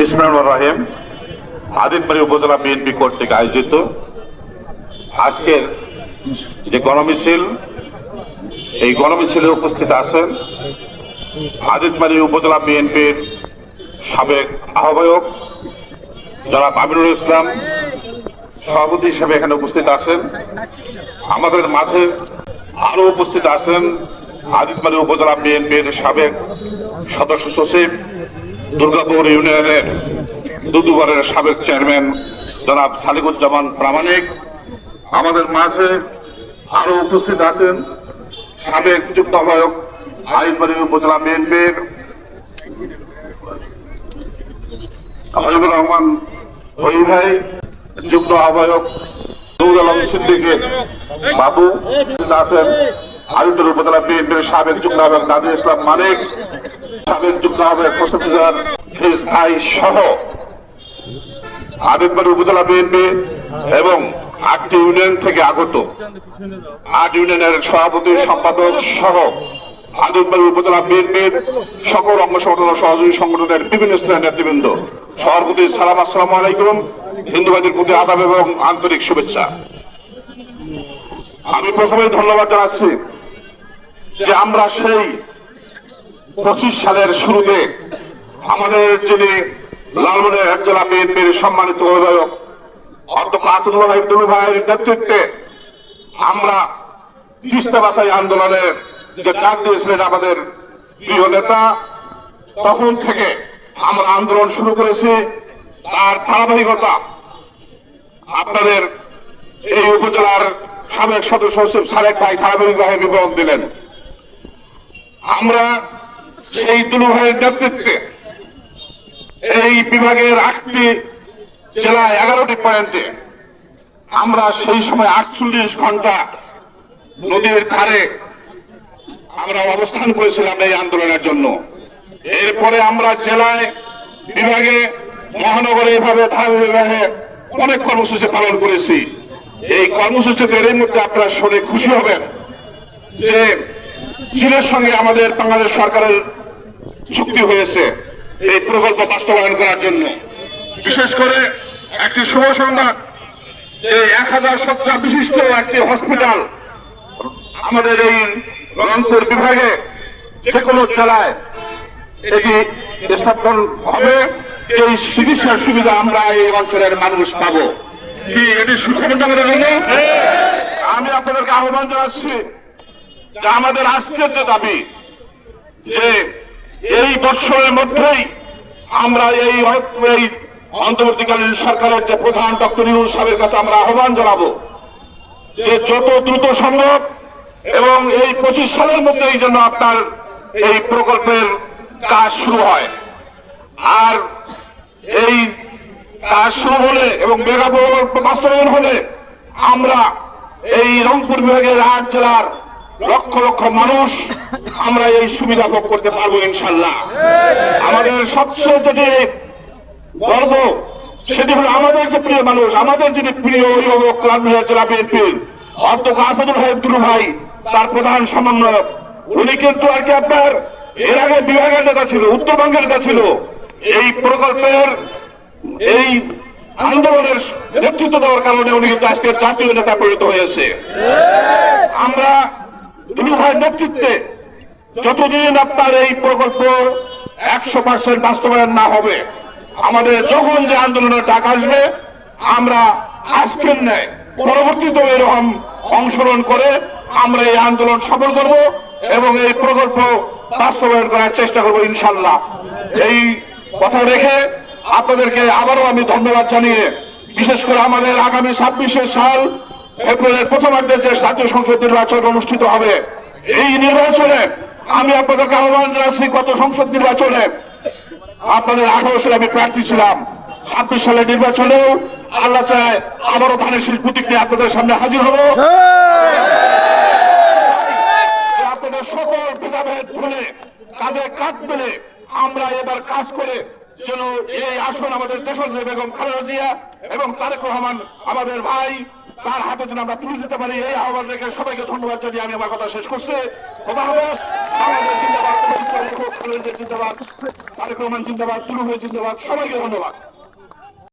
ইসলাম রাহিম। আদিতবাড়ি উপজেলা বিএনপি কর্তৃক আয়োজিত। আজকের যে গণমিছিল, এই গণমিছিলে উপস্থিত আছেন আদিতবাড়ি উপজেলা বিএনপির সাবেক আহ্বায়ক জনাব আমিরুল ইসলাম। সভাপতি হিসেবে এখানে উপস্থিত আছেন। আমাদের মাঝে আরও উপস্থিত আছেন আদিতবাড়ি উপজেলা বিএনপির সাবেক সদস্য সচিব দুর্গাপুর ইউনিয়নের দুদুবারের সাবেক চেয়ারম্যান জনাব সালিকুজ্জামান প্রামাণিক, আমাদের মাঝে আরও উপস্থিত আছেন সাবেক যুক্ত আহ্বায়ক আইনবাড়ি উপজেলা বিএনপির হাবিবুর রহমান হই ভাই, যুগ্ম আহ্বায়ক নূর আলম সিদ্দিকের বাবু আছেন। আলিপুর উপজেলা বিএনপির সাবেক যুগ্ম আহ্বায়ক নাজি ইসলাম মানিক সাবেক যুগ্ম ভাই সহ আদিতবাড়ি উপজেলা বিএনপি এবং আটটি ইউনিয়ন থেকে আগত আট ইউনিয়নের সভাপতি, সম্পাদক সহ আদিতবাড়ি উপজেলা বিএনপির সকল অঙ্গ সংগঠন সহযোগী সংগঠনের বিভিন্ন স্তরের নেতৃবৃন্দ। সভাপতি, সালাম, আসসালামু আলাইকুম। হিন্দুবাদীর প্রতি আদাব এবং আন্তরিক শুভেচ্ছা। আমি প্রথমেই ধন্যবাদ জানাচ্ছি যে আমরা সেই পঁচিশ সালের শুরুতে আমাদের যিনি লালমনিরহাট জেলা বিএনপির সম্মানিত অভিভাবক অধ্যক্ষ আসাদুল ভাই দুলু ভাইয়ের নেতৃত্বে আমরা তিস্তা বাছাই আন্দোলনের যে ডাক দিয়েছিলেন আমাদের প্রিয় নেতা, তখন থেকে আমরা আন্দোলন শুরু করেছি। তার ধারাবাহিকতা আপনাদের এই উপজেলার সাবেক সদস্য সচিব সারেক ভাই ধারাবাহিকভাবে বিবরণ দিলেন। আমরা সেই ভাইয়ের নেতৃত্বে এই বিভাগের আটটি জেলায় এগারোটি পয়েন্টে আমরা সেই সময় আটচল্লিশ ঘণ্টা নদীর ধারে আমরা অবস্থান করেছিলাম এই আন্দোলনের জন্য। এরপরে আমরা জেলায়, বিভাগে, মহানগরে এভাবে ধারা বিভাগে অনেক কর্মসূচি পালন করেছি। এই কর্মসূচিতে এর মধ্যে আপনারা শুনে খুশি হবেন যে চীনের সঙ্গে আমাদের বাংলাদেশ সরকারের চুক্তি হয়েছে এই প্রকল্প বাস্তবায়ন করার জন্য। বিশেষ করে একটি শুভ সংবাদ, যে এক হাজার সত্তর বিশিষ্ট একটি হসপিটাল আমাদের এই রংপুর বিভাগে যে কোনো জেলায় এটি স্থাপন হবে। এই চিকিৎসার সুবিধা আমরা এই অঞ্চলের মানুষ পাবো। কি এটি জন্য আমি আপনাদেরকে আহ্বান জানাচ্ছি যে আমাদের আজকের যে দাবি, যে এই বৎসরের মধ্যেই আমরা এই এই অন্তর্বর্তীকালীন সরকারের যে প্রধান ডক্টর ইউনুস সাহেবের কাছে আমরা আহ্বান জানাব যে যত দ্রুত সম্ভব এবং এই পঁচিশ সালের মধ্যে এই জন্য আপনার এই প্রকল্পের কাজ শুরু হয়। আর এই কাজ শুরু হলে এবং মেগা বাস্তবায়ন হলে আমরা এই রংপুর বিভাগের আট জেলার লক্ষ লক্ষ মানুষ আমরা এই সুবিধা ভোগ করতে পারব ইনশাল্লাহ। আমাদের সবচেয়ে যেটি গর্ব, সেটি হলো আমাদের যে প্রিয় মানুষ, আমাদের যিনি প্রিয় অভিভাবক জেলা বিএনপির অধ্যক্ষ আসাদুল হাইবুল ভাই, তার প্রধান সমন্বয়ক, উনি কিন্তু আর কি আপনার এর আগে বিভাগের নেতা ছিল, উত্তরবঙ্গের নেতা ছিল। এই প্রকল্পের এই আন্দোলনের নেতৃত্ব দেওয়ার কারণে উনি কিন্তু আজকে জাতীয় নেতা পরিণত হয়েছে। আমরা দুলু ভাইয়ের নেতৃত্বে যতদিন আপনার এই প্রকল্প একশো পার্সেন্ট বাস্তবায়ন না হবে, আমাদের যখন যে আন্দোলনের ডাক আসবে, আমরা আজকের নেয় পরবর্তীতেও এরকম অংশগ্রহণ করে আমরা এই আন্দোলন সফল করব এবং এই প্রকল্প বাস্তবায়ন করার চেষ্টা করব ইনশাল্লাহ এই কথা রেখে আপনাদেরকে আবারও আমি ধন্যবাদ জানিয়ে, বিশেষ করে আমাদের আগামী ছাব্বিশে সাল এপ্রিলের প্রথমার্ধে যে জাতীয় সংসদ নির্বাচন অনুষ্ঠিত হবে, এই নির্বাচনে আমি আপনাদেরকে আহ্বান জানাচ্ছি গত সংসদ নির্বাচনে। আপনাদের আঠারো সালে আমি প্রার্থী ছিলাম। ছাব্বিশ সালের নির্বাচনেও আল্লাহ চায় আবারও ধানের প্রতীক নিয়ে আপনাদের সামনে হাজির হব। আপনাদের সকল ভেদাভেদ ভুলে, কাঁধে কাঁধ মেলে আমরা এবার কাজ করে যেন এই আসন আমাদের দেশের বেগম খালেদা জিয়া এবং তারেক রহমান আমাদের ভাই তার হাতে যেন আমরা তুলে দিতে পারি, এই আহ্বান রেখে সবাইকে ধন্যবাদ জানিয়ে আমি আমার কথা শেষ করছি। চিন্তাবাদ জিন্দাবাদ তারেক রহমান জিন্দাবাদ তুলু জিন্দাবাদ, সবাইকে ধন্যবাদ।